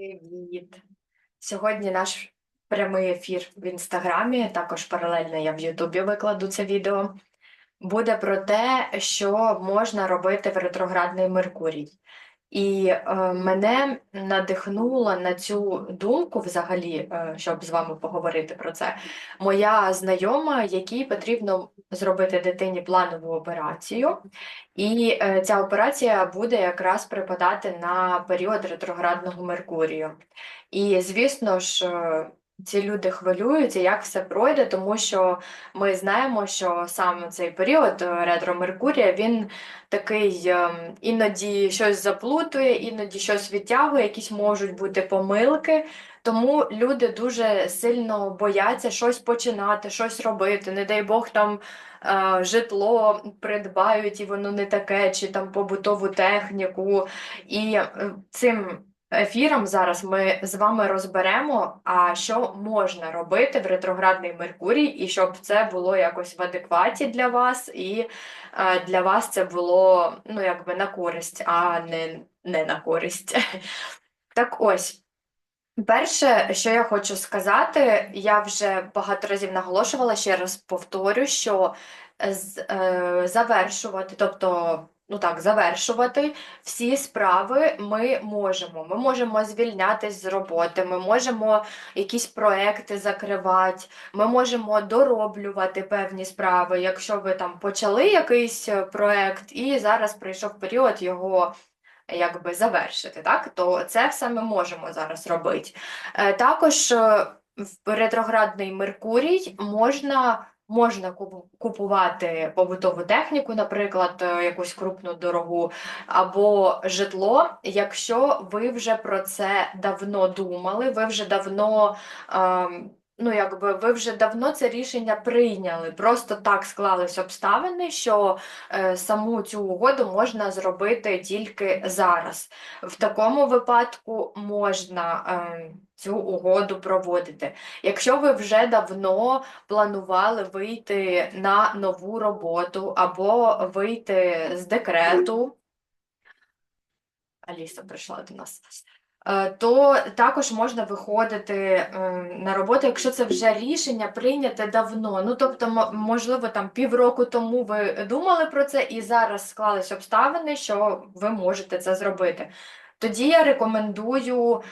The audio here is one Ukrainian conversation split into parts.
Привіт! Сьогодні наш прямий ефір в інстаграмі, також паралельно я в Ютубі викладу це відео. Буде про те, що можна робити в ретроградний Меркурій. І е, мене надихнула на цю думку взагалі, е, щоб з вами поговорити про це. Моя знайома, якій потрібно зробити дитині планову операцію, і е, ця операція буде якраз припадати на період ретроградного Меркурію. І, звісно ж, е, ці люди хвилюються, як все пройде, тому що ми знаємо, що саме цей період е, ретро Меркурія він такий ем, іноді щось заплутує, іноді щось відтягує, якісь можуть бути помилки. Тому люди дуже сильно бояться щось починати, щось робити. Не дай Бог там е, житло придбають, і воно не таке, чи там побутову техніку. І е, цим ефіром зараз ми з вами розберемо, а що можна робити в ретроградний Меркурій, і щоб це було якось в адекваті для вас, і е, для вас це було ну, якби на користь, а не, не на користь. Так ось. Перше, що я хочу сказати, я вже багато разів наголошувала, ще раз повторю, що з- е, завершувати, тобто, ну так, завершувати всі справи ми можемо. Ми можемо звільнятись з роботи, ми можемо якісь проекти закривати, ми можемо дороблювати певні справи. Якщо ви там почали якийсь е, проект і зараз прийшов період його якби завершити, так? То це все ми можемо зараз робити. Е, Також е, в ретроградний Меркурій можна. Можна купу- купувати побутову техніку, наприклад, е, якусь крупну дорогу, або житло, якщо ви вже про це давно думали, ви вже давно, ем, ну якби ви вже давно це рішення прийняли. Просто так склались обставини, що е, саму цю угоду можна зробити тільки зараз. В такому випадку можна е, цю угоду проводити. Якщо ви вже давно планували вийти на нову роботу або вийти з декрету, Аліса прийшла до нас. Е, То також можна виходити на роботу, якщо це вже рішення прийняте давно. Ну тобто, можливо, там півроку тому ви думали про це, і зараз склались обставини, що ви можете це зробити. Тоді я рекомендую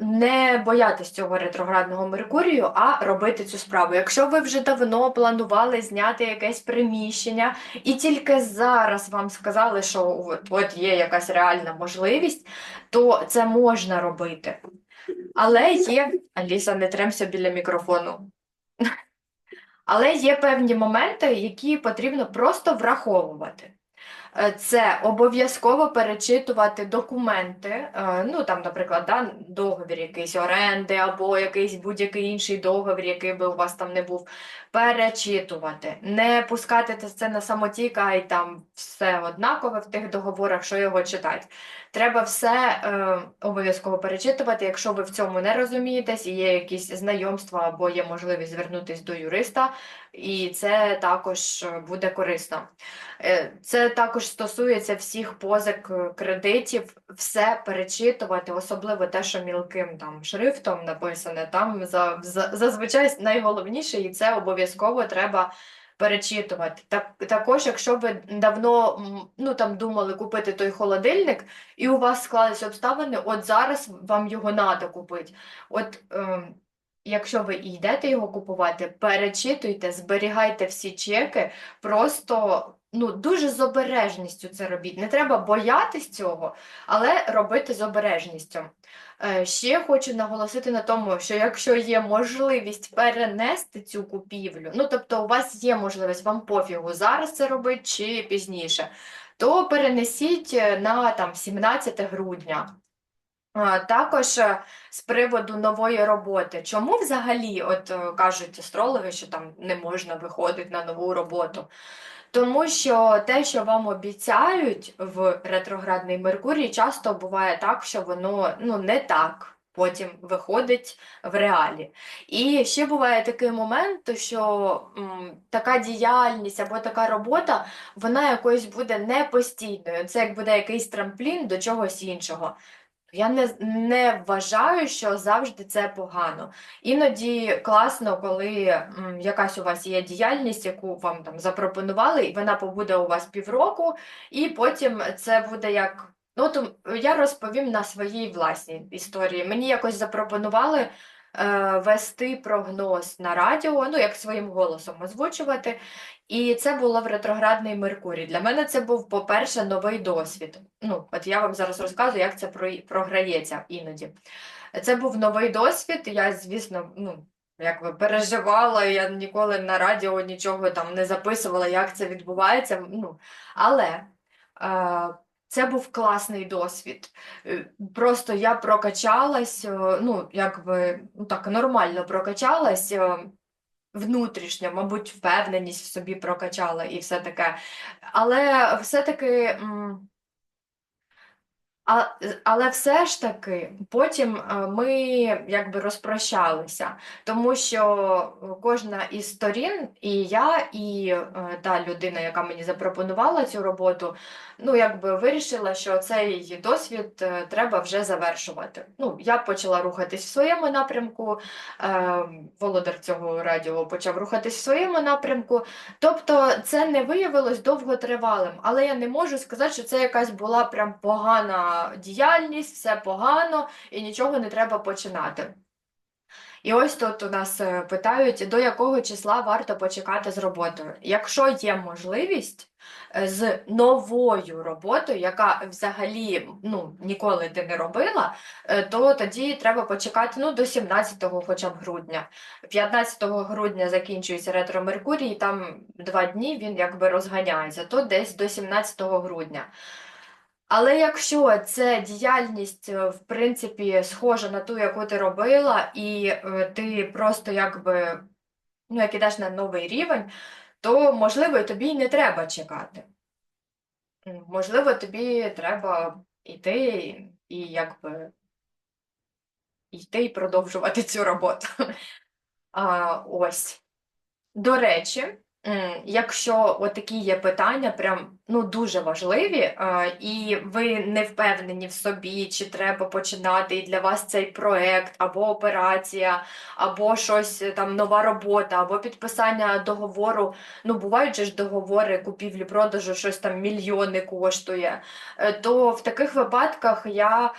не боятись цього ретроградного Меркурію, а робити цю справу. Якщо ви вже давно планували зняти якесь приміщення, і тільки зараз вам сказали, що от, от є якась реальна можливість, то це можна робити. Але є, Аліса, не тремся біля мікрофону. Але є певні моменти, які потрібно просто враховувати. Е, Це обов'язково перечитувати документи, е, ну там, наприклад, да, договір якийсь оренди або якийсь будь-який інший договір, який би у вас там не був, перечитувати, не пускати це на самотік, а й там все однакове в тих договорах, що його читати. Треба все е, обов'язково перечитувати. Якщо ви в цьому не розумієтесь, і є якісь знайомства або є можливість звернутися до юриста, і це також е, буде корисно. Е, Це також стосується всіх позик е, кредитів, все перечитувати, особливо те, що мілким там шрифтом написане. Там за, за- зазвичай найголовніше, і це обов'язково треба перечитувати. Так, також, якщо ви давно ну, там, думали купити той холодильник, і у вас склалися обставини, от зараз вам його треба купити. От, ем, Якщо ви йдете його купувати, перечитуйте, зберігайте всі чеки, просто ну, дуже з обережністю це робіть. Не треба боятись цього, але робити з обережністю. Е, Ще хочу наголосити на тому, що якщо є можливість перенести цю купівлю, ну тобто у вас є можливість, вам пофігу зараз це робити чи пізніше, то перенесіть е, на там 17 грудня. Також е, з приводу нової роботи. Чому взагалі от кажуть астрологи, що там не можна виходити на нову роботу? Тому що те, що вам обіцяють в ретроградний Меркурій, часто буває так, що воно ну, не так потім виходить в реалі. І ще буває такий момент, що м, така діяльність або така робота, вона якось буде не постійною. Це як буде якийсь трамплін до чогось іншого. Я не, не вважаю, що завжди це погано. Іноді класно, коли м, якась у вас є діяльність, яку вам там запропонували, і вона побуде у вас півроку, і потім це буде як. Ну, то я розповім на своїй власній історії. Мені якось запропонували е, вести прогноз на радіо, ну як своїм голосом озвучувати. І це було в ретроградний Меркурій. Для мене це був, по-перше, новий досвід. Ну, от я вам зараз розказую, як це програється іноді. Це був новий досвід. Я, звісно, ну, якби переживала, я ніколи на радіо нічого там не записувала, як це відбувається. Ну, але е, це був класний досвід. Е, Просто я прокачалась, е, ну, якби ну, так нормально прокачалась. е, внутрішньо, мабуть, впевненість в собі прокачала і все таке. Але все-таки. А, але все ж таки потім е, ми якби розпрощалися, тому що кожна із сторін, і я, і е, та людина, яка мені запропонувала цю роботу, ну якби вирішила, що цей досвід е, треба вже завершувати. Ну, я почала рухатись в своєму напрямку, е, володар цього радіо почав рухатись в своєму напрямку. Тобто це не виявилось довготривалим, але я не можу сказати, що це якась була прям погана діяльність, все погано і нічого не треба починати. І ось тут у нас е, питають, до якого числа варто почекати з роботою. Якщо є можливість е, з новою роботою, яка взагалі ну, ніколи ти не робила, е, то тоді треба почекати ну, до 17 хоча б грудня. 15 грудня закінчується ретро Меркурій, там два дні він якби розганяється, то десь до 17 грудня. Але якщо це діяльність, е, в принципі, схожа на ту, яку ти робила, і е, ти просто якби ну, як ідеш на новий рівень, то можливо і тобі не треба чекати. Можливо, тобі треба йти і якби йти і продовжувати цю роботу. А, ось. До речі, якщо отакі є питання, прям ну дуже важливі, е, і ви не впевнені в собі, чи треба починати, і для вас цей проект, або операція, або щось е, там нова робота, або підписання договору. Ну, бувають же ж договори купівлі-продажу, щось там мільйони коштує. Е, То в таких випадках я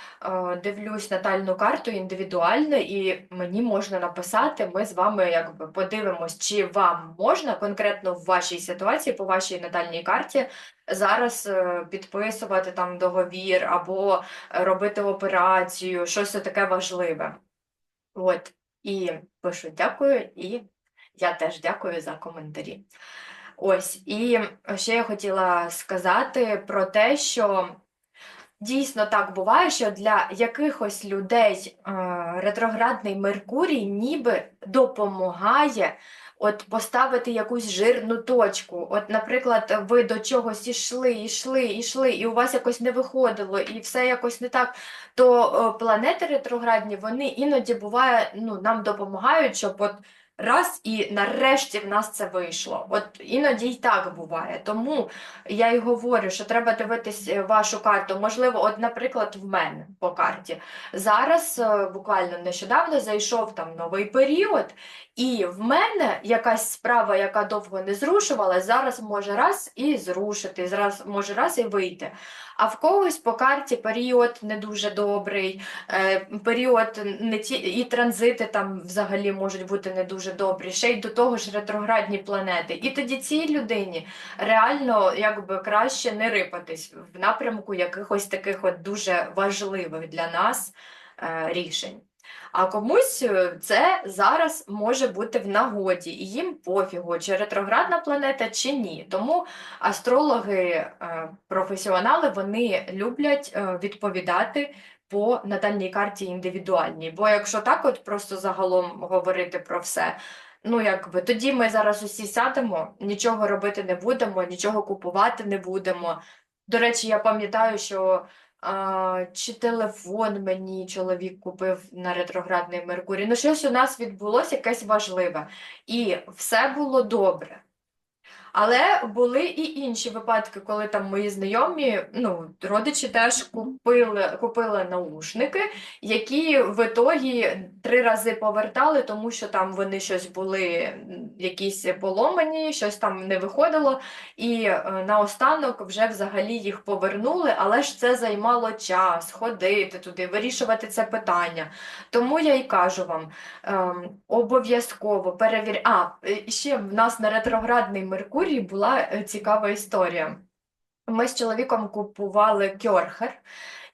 дивлюсь натальну карту індивідуально, і мені можна написати, ми з вами якби подивимось, чи вам можна конкретно в вашій ситуації, по вашій натальній карті, зараз е, підписувати там договір або робити операцію, щось таке важливе. От, і пишу дякую, і я теж дякую за коментарі. Ось, і ще я хотіла сказати про те, що Дійсно так буває, що для якихось людей е, ретроградний Меркурій ніби допомагає от поставити якусь жирну точку. От, наприклад, ви до чогось ішли, ішли, ішли, і у вас якось не виходило, і все якось не так. То е, планети ретроградні вони іноді буває, ну, нам допомагають, щоб от раз і нарешті в нас це вийшло. От іноді й так буває. Тому я й говорю, що треба дивитись е, вашу карту. Можливо, от, наприклад, в мене по карті. Зараз е, буквально нещодавно зайшов там новий період, і в мене якась справа, яка довго не зрушувалась, зараз може раз і зрушити, зараз може раз і вийти. А в когось по карті період не дуже добрий, е, період не ті і транзити там взагалі можуть бути не дуже добрі, ще й до того ж ретроградні планети. І тоді цій людині реально якби краще не рипатись в напрямку якихось таких от дуже важливих для нас е, рішень. А комусь е, це зараз може бути в нагоді, і їм пофігу, чи ретроградна планета, чи ні. Тому астрологи, е, професіонали, вони люблять е, відповідати по натальній карті індивідуальній. Бо якщо так, от просто загалом говорити про все. Ну, якби тоді ми зараз усі сядемо, нічого робити не будемо, нічого купувати не будемо. До речі, я пам'ятаю, що а, чи телефон мені чоловік купив на ретроградний Меркурій. Ну, щось у нас відбулося якесь важливе. І все було добре. Але були і інші випадки, коли там мої знайомі, ну, родичі теж купили, купили наушники, які в ітогі три рази повертали, тому що там вони щось були якісь поломані, щось там не виходило. І е, наостанок вже взагалі їх повернули, але ж це займало час ходити туди, вирішувати це питання. Тому я й кажу вам, ем, обов'язково перевір... А, ще в нас на ретроградний Меркурій була е, цікава історія. Ми з чоловіком купували кьорхер,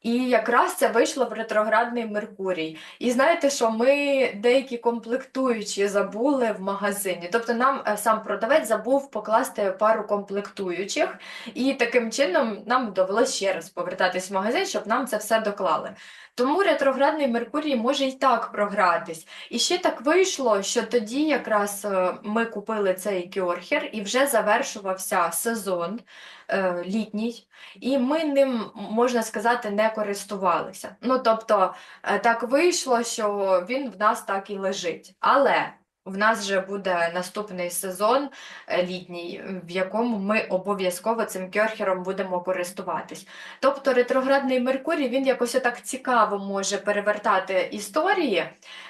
і якраз це вийшло в ретроградний Меркурій. І знаєте, що ми деякі комплектуючі забули в магазині. Тобто нам е, сам продавець забув покласти пару комплектуючих, і таким чином нам довелося ще раз повертатись в магазин, щоб нам це все доклали. Тому ретроградний Меркурій може і так програтись. І ще так вийшло, що тоді якраз е, ми купили цей кьорхер і вже завершувався сезон літній, і ми ним, можна сказати, не користувалися. Ну, тобто, е, так вийшло, що він в нас так і лежить. Але в нас вже буде наступний сезон е, літній, в якому ми обов'язково цим кьорхером будемо користуватись. Тобто ретроградний Меркурій він якось так цікаво може перевертати історії.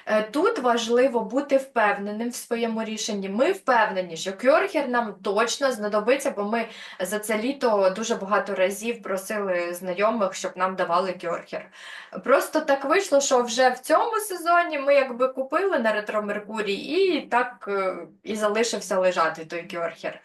Е, Тут важливо бути впевненим в своєму рішенні. Ми впевнені, що кьорхер нам точно знадобиться, бо ми за це літо дуже багато разів просили знайомих, щоб нам давали кьорхер. Просто так вийшло, що вже в цьому сезоні ми якби купили на ретро Меркурій і так е, і залишився лежати той кьорхер.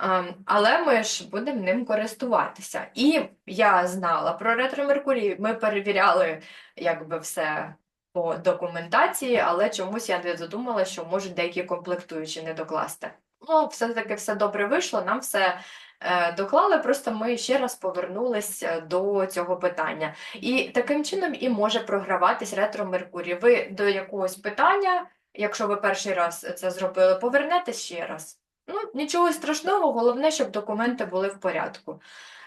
Ем, Але ми ж будемо ним користуватися. І я знала про ретро Меркурій, ми перевіряли якби все по документації, але чомусь я не задумала, що можуть деякі комплектуючі не докласти. Ну, все-таки все добре вийшло, нам все е, доклали, просто ми ще раз повернулися до цього питання. І таким чином і може програватись ретро Меркурій. Ви до якогось питання, якщо ви перший раз це зробили, повернетесь ще раз. Ну, нічого страшного, головне, щоб документи були в порядку.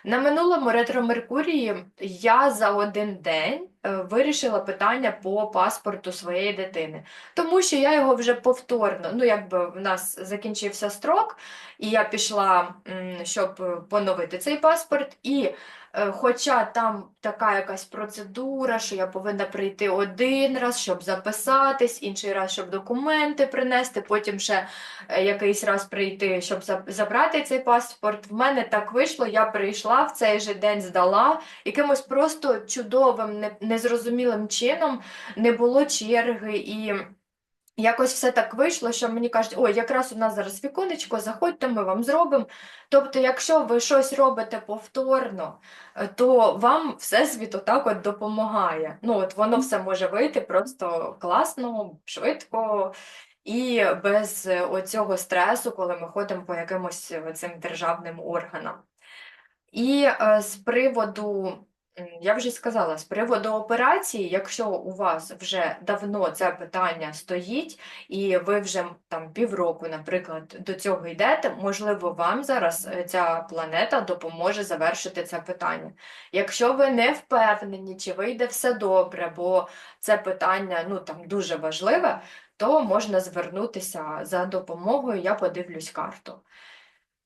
На минулому ретро Меркурії я за один день е, вирішила питання по паспорту своєї дитини, тому що я його вже повторно, ну якби в нас закінчився строк, і я пішла, щоб е, поновити цей паспорт. І хоча там така якась процедура, що я повинна прийти один раз, щоб записатись, інший раз, щоб документи принести, потім ще е, якийсь раз прийти, щоб забрати цей паспорт. В мене так вийшло, я прийшла в цей же день, здала якимось просто чудовим, незрозумілим чином не було черги і. Якось все так вийшло, що мені кажуть, ой, якраз у нас зараз віконечко, заходьте, ми вам зробимо. Тобто, якщо ви щось робите повторно, е, то вам Всесвіт отак от допомагає. Ну, от воно все може вийти просто класно, швидко і без е, оцього стресу, коли ми ходимо по якимось е, цим державним органам. І з приводу, я вже сказала, з приводу операції, якщо у вас вже давно це питання стоїть, і ви вже там півроку, наприклад, до цього йдете, можливо, вам зараз е, ця планета допоможе завершити це питання. Якщо ви не впевнені, чи вийде все добре, бо це питання ну, там, дуже важливе, то можна звернутися за допомогою, я подивлюсь карту.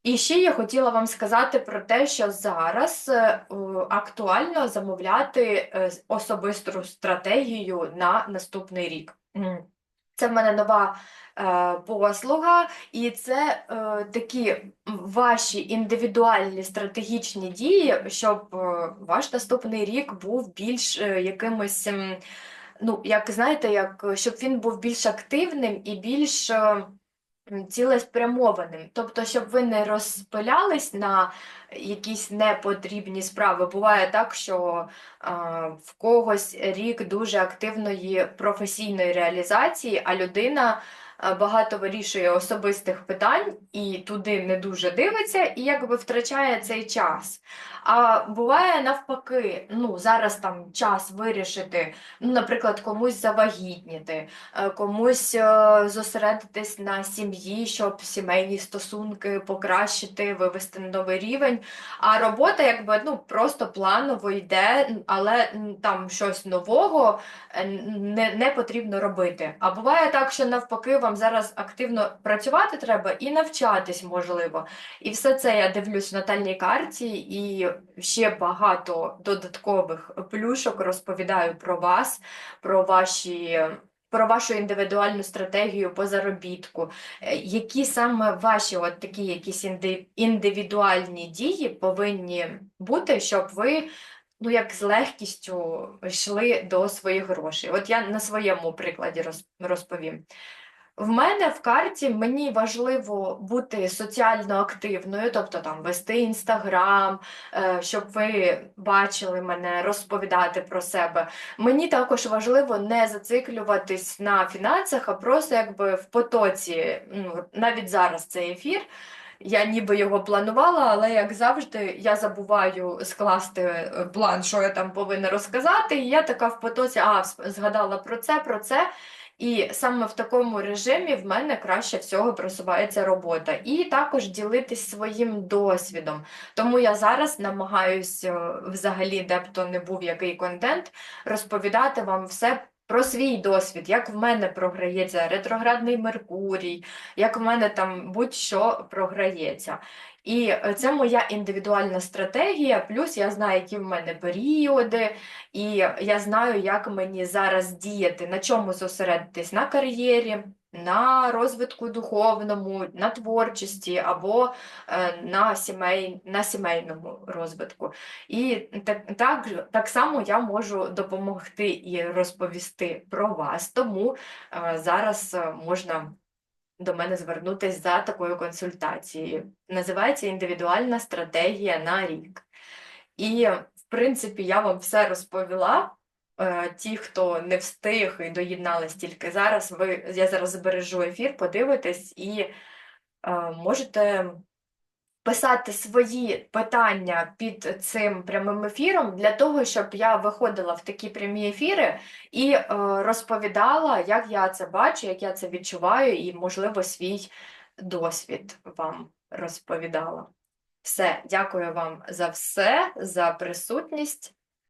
І ще я хотіла вам сказати про те, що зараз е, актуально замовляти е, особисту стратегію на наступний рік. Це в мене нова е, послуга, і це такі ваші індивідуальні стратегічні дії, щоб ваш наступний рік був більш якимось, ну, як знаєте, як, щоб він був більш активним і більш. Цілеспрямованим. Тобто, щоб ви не розпилялись на якісь непотрібні справи. Буває так, що е, в когось рік дуже активної професійної реалізації, а людина багато вирішує особистих питань і туди не дуже дивиться, і якби втрачає цей час. А буває навпаки, ну зараз там час вирішити, ну, наприклад, комусь завагітніти, е, комусь е, зосередитись на сім'ї, щоб сімейні стосунки покращити, вивести на новий рівень. А робота, якби ну просто планово йде, але там щось нового е, не, не потрібно робити. А буває так, що навпаки вам зараз активно працювати треба і навчатись можливо. І все це я дивлюсь в натальній карті, і ще багато додаткових плюшок розповідаю про вас, про ваші. Про вашу індивідуальну стратегію по заробітку, Е, які саме ваші от такі якісь індивідуальні дії повинні бути, щоб ви ну як з легкістю йшли до своїх грошей. От я на своєму прикладі розповім. В мене в карті мені важливо бути соціально активною, тобто там вести інстаграм, е, щоб ви бачили мене, розповідати про себе. Мені також важливо не зациклюватись на фінансах, а просто якби в потоці, ну, навіть зараз цей ефір. Я ніби його планувала, але як завжди, я забуваю скласти е, план, що я там повинна розказати. І я така в потоці, а згадала про це, про це. І саме в такому режимі в мене краще всього просувається робота. І також ділитись своїм досвідом. Тому я зараз намагаюсь е, взагалі, де б то не був який контент, розповідати вам все. Про свій досвід, як в мене програється ретроградний Меркурій, як в мене там будь-що програється. І е, це моя індивідуальна стратегія, плюс я знаю, які в мене періоди, і я знаю, як мені зараз діяти, на чому зосередитись на кар'єрі, на розвитку духовному, на творчості або е, на сімей, на сімейному розвитку. І так, так, так само я можу допомогти і розповісти про вас, тому е, зараз е, можна до мене звернутися за такою консультацією. Називається індивідуальна стратегія на рік. І, в принципі, я вам все розповіла. Е, Ті, хто не встиг і доєднались тільки зараз, ви, я зараз збережу ефір, подивитесь і е, можете писати свої питання під цим прямим ефіром для того, щоб я виходила в такі прямі ефіри і е, розповідала, як я це бачу, як я це відчуваю, і, можливо, свій досвід вам розповідала. Все, дякую вам за все, за присутність.